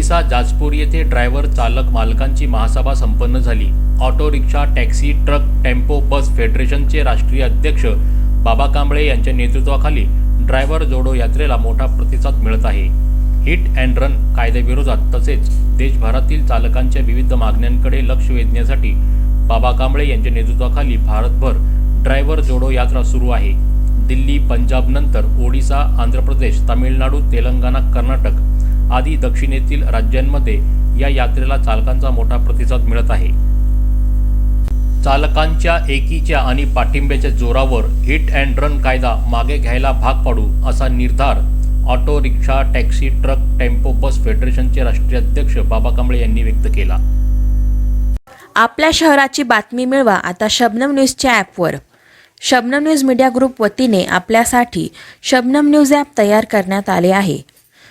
ओडिसा जाजपूर येथे ड्रायव्हर चालक मालकांची महासभा संपन्न झाली. Auto rickshaw taxi truck tempo bus फेडरेशनचे राष्ट्रीय अध्यक्ष बाबा कांबळे यांच्या नेतृत्वाखाली ड्रायव्हर जोडो यात्रेला मोठा प्रतिसाद मिळत आहे. हिट अँड रन कायद्याविरोधात तसेच देशभरातील चालकांच्या विविध मागण्यांकडे लक्ष वेधण्यासाठी बाबा कांबळे यांच्या नेतृत्वाखाली भारतभर ड्रायव्हर जोडो यात्रा सुरू आहे. दिल्ली पंजाब नंतर ओडिसा आंध्र प्रदेश तामिळनाडू तेलंगणा कर्नाटक आदी दक्षिणेतील राज्यांमध्ये या यात्रेला चालकांचा मोठा प्रतिसाद मिळत आहे. चालकांच्या एकीच्या आणि पाठिंब्याच्या जोरावर हिट अँड रन कायदा मागे घ्यायला भाग पाडू असा निर्धार auto rickshaw taxi truck tempo bus फेडरेशनचे राष्ट्रीय अध्यक्ष बाबा कांबळे यांनी व्यक्त केला. आपल्या शहराची बातमी मिळवा आता शबनम न्यूजच्या ॲपवर. शबनम न्यूज मीडिया ग्रुप वतीने आपल्यासाठी शबनम न्यूज ॲप तयार करण्यात आले आहे.